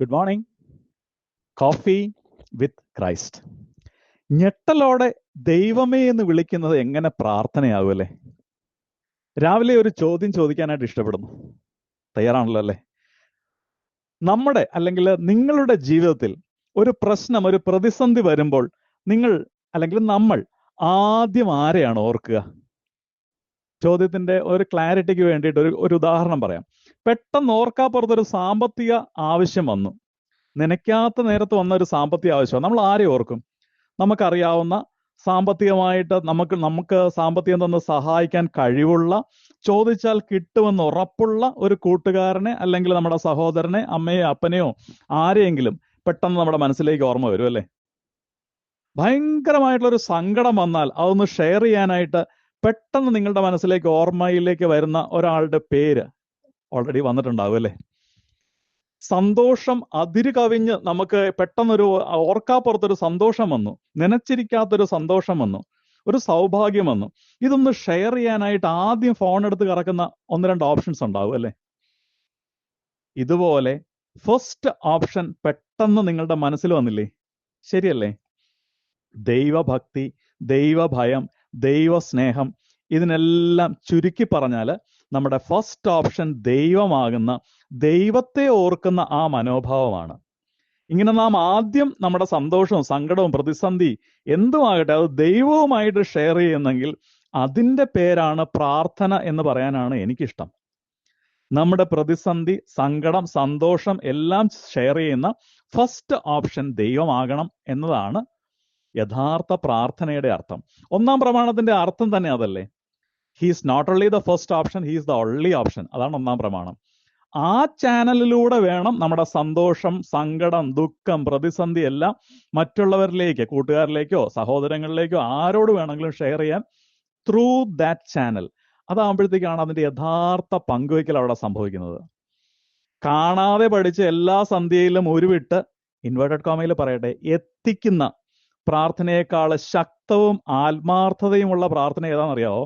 Good morning coffee with Christ ഞെട്ടലോടെ ദൈവമേ എന്ന് വിളിക്കുന്നത് എങ്ങനെ പ്രാർത്ഥനയാവുമല്ലേ രാവിലെ ഒരു ചോദ്യം ചോദിക്കാനായിട്ട് ഇഷ്ടപ്പെടുന്നു. തയ്യാറാണല്ലോ അല്ലേ? നമ്മുടെ അല്ലെങ്കിൽ നിങ്ങളുടെ ജീവിതത്തിൽ ഒരു പ്രശ്നം ഒരു പ്രതിസന്ധി വരുമ്പോൾ നിങ്ങൾ അല്ലെങ്കിൽ നമ്മൾ ആദ്യം ആരെയാണ് ഓർക്കുക? ചോദ്യത്തിന്റെ ഒരു ക്ലാരിറ്റിക്ക് വേണ്ടിയിട്ട് ഒരു ഒരു ഉദാഹരണം പറയാം. പെട്ടെന്ന് ഓർക്കാപ്പുറത്തൊരു സാമ്പത്തിക ആവശ്യം വന്നു. നനയ്ക്കാത്ത നേരത്ത് വന്ന ഒരു സാമ്പത്തിക ആവശ്യം നമ്മൾ ആരെ ഓർക്കും? നമുക്കറിയാവുന്ന സാമ്പത്തികമായിട്ട് നമുക്ക് നമുക്ക് സാമ്പത്തികം തന്ന് സഹായിക്കാൻ കഴിവുള്ള ചോദിച്ചാൽ കിട്ടുമെന്ന് ഉറപ്പുള്ള ഒരു കൂട്ടുകാരനെ അല്ലെങ്കിൽ നമ്മുടെ സഹോദരനെ അമ്മയോ അപ്പനെയോ ആരെയെങ്കിലും പെട്ടെന്ന് നമ്മുടെ മനസ്സിലേക്ക് ഓർമ്മ വരും അല്ലേ? ഭയങ്കരമായിട്ടുള്ള ഒരു സങ്കടം വന്നാൽ അതൊന്ന് ഷെയർ ചെയ്യാനായിട്ട് പെട്ടെന്ന് നിങ്ങളുടെ മനസ്സിലേക്ക് ഓർമ്മയിലേക്ക് വരുന്ന ഒരാളുടെ പേര് ഓൾറെഡി വന്നിട്ടുണ്ടാവും അല്ലേ? സന്തോഷം അതിര് കവിഞ്ഞ് നമുക്ക് പെട്ടെന്നൊരു ഓർക്കാപ്പുറത്തൊരു സന്തോഷം വന്നു. നനച്ചിരിക്കാത്തൊരു സന്തോഷം വന്നു. ഒരു സൗഭാഗ്യം വന്നു. ഇതൊന്ന് ഷെയർ ചെയ്യാനായിട്ട് ആദ്യം ഫോൺ എടുത്ത് കറക്കുന്ന ഒന്ന് രണ്ട് ഓപ്ഷൻസ് ഉണ്ടാവും അല്ലേ? ഇതുപോലെ ഫസ്റ്റ് ഓപ്ഷൻ പെട്ടെന്ന് നിങ്ങളുടെ മനസ്സിൽ വന്നില്ലേ? ശരിയല്ലേ? ദൈവഭക്തി ദൈവഭയം ദൈവസ്നേഹം ഇതിനെല്ലാം ചുരുക്കി പറഞ്ഞാൽ നമ്മുടെ ഫസ്റ്റ് ഓപ്ഷൻ ദൈവമാകുന്ന ദൈവത്തെ ഓർക്കുന്ന ആ മനോഭാവമാണ്. ഇങ്ങനെ നാം ആദ്യം നമ്മുടെ സന്തോഷവും സങ്കടവും പ്രതിസന്ധി എന്തുമാകട്ടെ അത് ദൈവവുമായിട്ട് ഷെയർ ചെയ്യുന്നെങ്കിൽ അതിന്റെ പേരാണ് പ്രാർത്ഥന എന്ന് പറയാനാണ് എനിക്കിഷ്ടം. നമ്മുടെ പ്രതിസന്ധി സങ്കടം സന്തോഷം എല്ലാം ഷെയർ ചെയ്യുന്ന ഫസ്റ്റ് ഓപ്ഷൻ ദൈവമാകണം എന്നതാണ് യഥാർത്ഥ പ്രാർത്ഥനയുടെ അർത്ഥം. ഒന്നാം പ്രമാണത്തിന്റെ അർത്ഥം തന്നെ അതല്ലേ? He's not only the first option he's the only option അതാണ് ഒന്നാം പ്രമാണം. ആ ചാനലിലൂടെ വേണം നമ്മുടെ സന്തോഷം സങ്കടം ദുഃഖം പ്രതിസന്ധി എല്ലാം മറ്റുള്ളവരിലേക്ക് കൂട്ടുകാരിലേക്കോ സഹോദരങ്ങളിലേക്കോ ആരോട് വേണമെങ്കിലും ഷെയർ ചെയ്യാൻ ത്രൂ ദാറ്റ് ചാനൽ അതാകുമ്പോഴത്തേക്കാണ് അതിന്റെ യഥാർത്ഥ പങ്കുവയ്ക്കൽ അവിടെ സംഭവിക്കുന്നത്. കാണാതെ പഠിച്ച് എല്ലാ സന്ധ്യയിലും ഉരുവിട്ട് ഇൻവേർട്ടഡ് കോമയിൽ പറയട്ടെ എത്തിക്കുന്ന പ്രാർത്ഥനയെക്കാൾ ശക്തവും ആത്മാർത്ഥതയുമുള്ള പ്രാർത്ഥന ഏതാണെന്നറിയാവോ?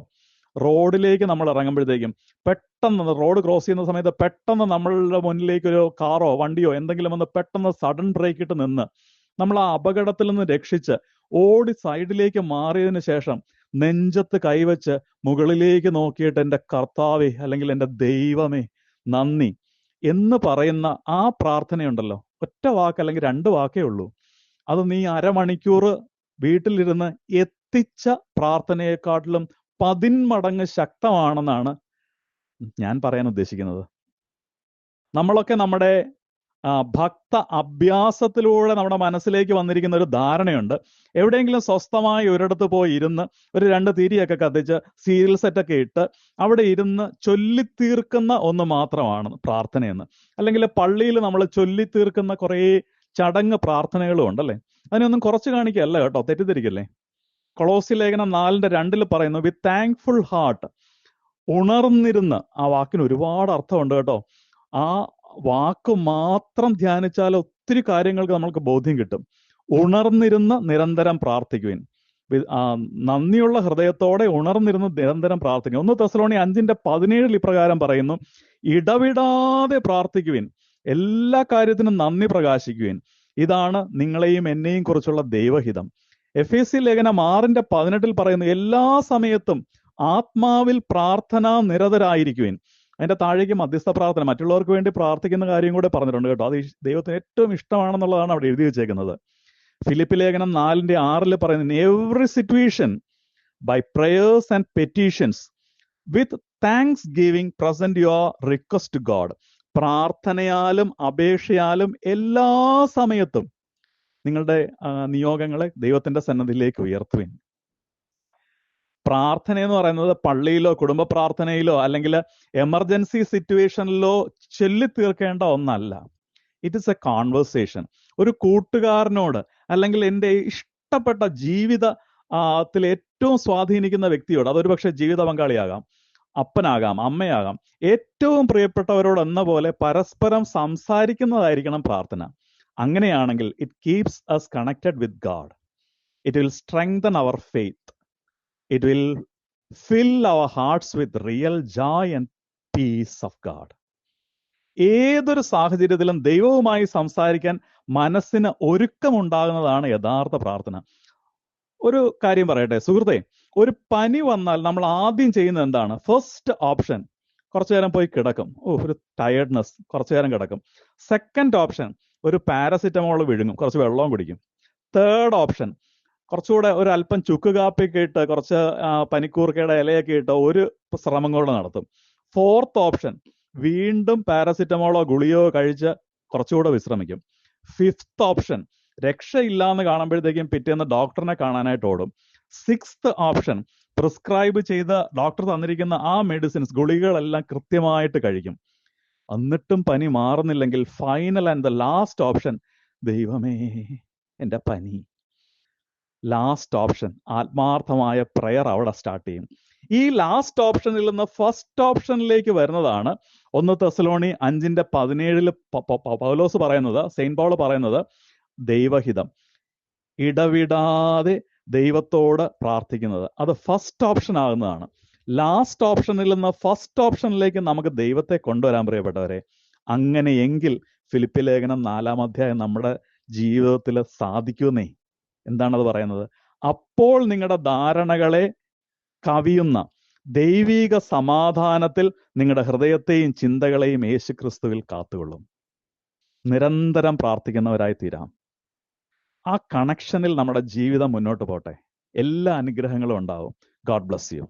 റോഡിലേക്ക് നമ്മൾ ഇറങ്ങുമ്പോഴത്തേക്കും പെട്ടെന്ന് റോഡ് ക്രോസ് ചെയ്യുന്ന സമയത്ത് പെട്ടെന്ന് നമ്മളുടെ മുന്നിലേക്ക് ഒരു കാറോ വണ്ടിയോ എന്തെങ്കിലും വന്ന് പെട്ടെന്ന് സഡൻ ബ്രേക്ക് ഇട്ട് നിന്ന് നമ്മൾ ആ അപകടത്തിൽ നിന്ന് രക്ഷിച്ച് ഓടി സൈഡിലേക്ക് മാറിയതിന് ശേഷം നെഞ്ചത്ത് കൈവച്ച് മുകളിലേക്ക് നോക്കിയിട്ട് എന്റെ കർത്താവേ അല്ലെങ്കിൽ എന്റെ ദൈവമേ നന്ദി എന്ന് പറയുന്ന ആ പ്രാർത്ഥനയുണ്ടല്ലോ. ഒറ്റ വാക്ക് അല്ലെങ്കിൽ രണ്ട് വാക്കേ ഉള്ളൂ. അത് നീ അരമണിക്കൂർ വീട്ടിലിരുന്ന് എത്തിച്ച പ്രാർത്ഥനയെക്കാട്ടിലും പതിന്മടങ്ങ് ശക്തമാണെന്നാണ് ഞാൻ പറയാൻ ഉദ്ദേശിക്കുന്നത്. നമ്മളൊക്കെ നമ്മുടെ ഭക്ത അഭ്യാസത്തിലൂടെ നമ്മുടെ മനസ്സിലേക്ക് വന്നിരിക്കുന്ന ഒരു ധാരണയുണ്ട്. എവിടെയെങ്കിലും സ്വസ്ഥമായി ഒരിടത്ത് പോയി ഇരുന്ന് ഒരു രണ്ട് തീരിയൊക്കെ കത്തിച്ച് സീരിയൽ സെറ്റൊക്കെ ഇട്ട് അവിടെ ഇരുന്ന് ചൊല്ലിത്തീർക്കുന്ന ഒന്ന് മാത്രമാണ് പ്രാർത്ഥനയെന്ന്. അല്ലെങ്കിൽ പള്ളിയിൽ നമ്മൾ ചൊല്ലിത്തീർക്കുന്ന കുറേ ചടങ്ങ് പ്രാർത്ഥനകളും ഉണ്ടല്ലേ? അതിനൊന്നും കുറച്ച് കാണിക്കല്ല കേട്ടോ തെറ്റിദ്ധരിക്കല്ലേ? കൊളോസി ലേഖനം നാലിന്റെ രണ്ടിൽ പറയുന്നു വിത്ത് താങ്ക്ഫുൾ ഹാർട്ട് ഉണർന്നിരുന്ന് ആ വാക്കിന് ഒരുപാട് അർത്ഥമുണ്ട് കേട്ടോ. ആ വാക്ക് മാത്രം ധ്യാനിച്ചാൽ ഒത്തിരി കാര്യങ്ങൾക്ക് നമ്മൾക്ക് ബോധ്യം കിട്ടും. ഉണർന്നിരുന്ന് നിരന്തരം പ്രാർത്ഥിക്കുവിൻ. നന്ദിയുള്ള ഹൃദയത്തോടെ ഉണർന്നിരുന്ന് നിരന്തരം പ്രാർത്ഥിക്കും ഒന്ന് തെസലോണി അഞ്ചിന്റെ പതിനേഴിൽ ഇപ്രകാരം പറയുന്നു ഇടവിടാതെ പ്രാർത്ഥിക്കുവിൻ. എല്ലാ കാര്യത്തിനും നന്ദി പ്രകാശിക്കുവിൻ. ഇതാണ് നിങ്ങളെയും എന്നെയും കുറിച്ചുള്ള ദൈവഹിതം. എഫ് എസ് സി ലേഖനം ആറിന്റെ പതിനെട്ടിൽ പറയുന്നു എല്ലാ സമയത്തും ആത്മാവിൽ പ്രാർത്ഥന നിരതരായിരിക്കുവിൻ. അതിന്റെ താഴേക്ക് മധ്യസ്ഥ പ്രാർത്ഥന. മറ്റുള്ളവർക്ക് വേണ്ടി പ്രാർത്ഥിക്കുന്ന കാര്യം കൂടെ പറഞ്ഞിട്ടുണ്ട് കേട്ടോ. അത് ദൈവത്തിന് ഏറ്റവും ഇഷ്ടമാണെന്നുള്ളതാണ് അവിടെ എഴുതി വെച്ചേക്കുന്നത്. ഫിലിപ്പ് ലേഖനം നാലിന്റെ ആറിൽ പറയുന്നത് every situation by prayers and petitions with thanksgiving present your request God പ്രാർത്ഥനയാലും അപേക്ഷയാലും എല്ലാ സമയത്തും നിങ്ങളുടെ നിയോഗങ്ങളെ ദൈവത്തിന്റെ സന്നദ്ധിയിലേക്ക് ഉയർത്തുവിൻ. പ്രാർത്ഥന എന്ന് പറയുന്നത് പള്ളിയിലോ കുടുംബ പ്രാർത്ഥനയിലോ അല്ലെങ്കിൽ എമർജൻസി സിറ്റുവേഷനിലോ ചൊല്ലിത്തീർക്കേണ്ട ഒന്നല്ല. ഇറ്റ് ഇസ് എ കോൺവെർസേഷൻ ഒരു കൂട്ടുകാരനോട് അല്ലെങ്കിൽ എന്റെ ഇഷ്ടപ്പെട്ട ജീവിത ത്തിൽ ഏറ്റവും സ്വാധീനിക്കുന്ന വ്യക്തിയോട് അതൊരു പക്ഷേ ജീവിത പങ്കാളിയാകാം. അപ്പനാകാം അമ്മയാകാം. ഏറ്റവും പ്രിയപ്പെട്ടവരോട് എന്ന പോലെ പരസ്പരം സംസാരിക്കുന്നതായിരിക്കണം പ്രാർത്ഥന. അങ്ങനെയാണെങ്കിൽ it keeps us connected with God it will strengthen our faith it will fill our hearts with real joy and peace of God ഏതൊരു സാഹചര്യത്തിലും ദൈവവുമായി സംസാരിക്കാൻ മനസ്സിന് ഒരുക്കമുണ്ടാകുന്നതാണ് യഥാർത്ഥ പ്രാർത്ഥന. ഒരു കാര്യം പറയട്ടെ. സുഹൃത്തെ ഒരു പനി വന്നാൽ നമ്മൾ ആദ്യം ചെയ്യുന്നത് എന്താണ്? ഫസ്റ്റ് ഓപ്ഷൻ കുറച്ചു നേരം പോയി കിടക്കും. ഓ ഒരു ടയർഡ്നെസ് കുറച്ചു നേരം കിടക്കും. സെക്കൻഡ് ഓപ്ഷൻ ഒരു പാരസിറ്റമോൾ വിഴുങ്ങും. കുറച്ച് വെള്ളവും കുടിക്കും. തേർഡ് ഓപ്ഷൻ കുറച്ചുകൂടെ ഒരു അല്പം ചുക്ക് കാപ്പിയൊക്കെ ഇട്ട് കുറച്ച് പനിക്കൂർക്കയുടെ ഇലയൊക്കെ ഇട്ട് ഒരു ശ്രമം കൂടെ നടത്തും. ഫോർത്ത് ഓപ്ഷൻ വീണ്ടും പാരസിറ്റമോളോ ഗുളിയോ കഴിച്ച് കുറച്ചുകൂടെ വിശ്രമിക്കും. ഫിഫ്ത്ത് ഓപ്ഷൻ രക്ഷയില്ലാന്ന് കാണുമ്പോഴത്തേക്കും പിറ്റേന്ന് ഡോക്ടറിനെ കാണാനായിട്ട് ഓടും. സിക്സ്ത് ഓപ്ഷൻ പ്രിസ്ക്രൈബ് ചെയ്ത ഡോക്ടർ തന്നിരിക്കുന്ന ആ മെഡിസിൻസ് ഗുളികകളെല്ലാം കൃത്യമായിട്ട് കഴിക്കും. എന്നിട്ടും പനി മാറുന്നില്ലെങ്കിൽ final and the last option ദൈവമേ എന്റെ പനി. ലാസ്റ്റ് ഓപ്ഷൻ ആത്മാർത്ഥമായ പ്രയർ അവിടെ സ്റ്റാർട്ട് ചെയ്യും. ഈ ലാസ്റ്റ് ഓപ്ഷനിൽ നിന്ന് ഫസ്റ്റ് ഓപ്ഷനിലേക്ക് വരുന്നതാണ് ഒന്ന് തെസലോണി അഞ്ചിന്റെ പതിനേഴിൽ പൗലോസ് പറയുന്നത് സെയിന്റ് പൗൾ പറയുന്നത് ദൈവഹിതം. ഇടവിടാതെ ദൈവത്തോട് പ്രാർത്ഥിക്കുന്നത്. അത് ഫസ്റ്റ് ഓപ്ഷൻ ആകുന്നതാണ്. ലാസ്റ്റ് ഓപ്ഷനിൽ നിന്ന് ഫസ്റ്റ് ഓപ്ഷനിലേക്ക് നമുക്ക് ദൈവത്തെ കൊണ്ടുവരാൻ പ്രിയപ്പെട്ടവരെ അങ്ങനെയെങ്കിൽ ഫിലിപ്പി ലേഖനം നാലാം അധ്യായം നമ്മുടെ ജീവിതത്തിൽ സാധിക്കുന്നേ എന്താണത് പറയുന്നത്? അപ്പോൾ നിങ്ങളുടെ ധാരണകളെ കവിയുന്ന ദൈവീക സമാധാനത്തിൽ നിങ്ങളുടെ ഹൃദയത്തെയും ചിന്തകളെയും യേശുക്രിസ്തുവിൽ കാത്തുകൊള്ളും. നിരന്തരം പ്രാർത്ഥിക്കുന്നവരായി തീരാം ആ കണക്ഷനിൽ നമ്മുടെ ജീവിതം മുന്നോട്ട് പോട്ടെ. എല്ലാ അനുഗ്രഹങ്ങളും ഉണ്ടാവും. God bless you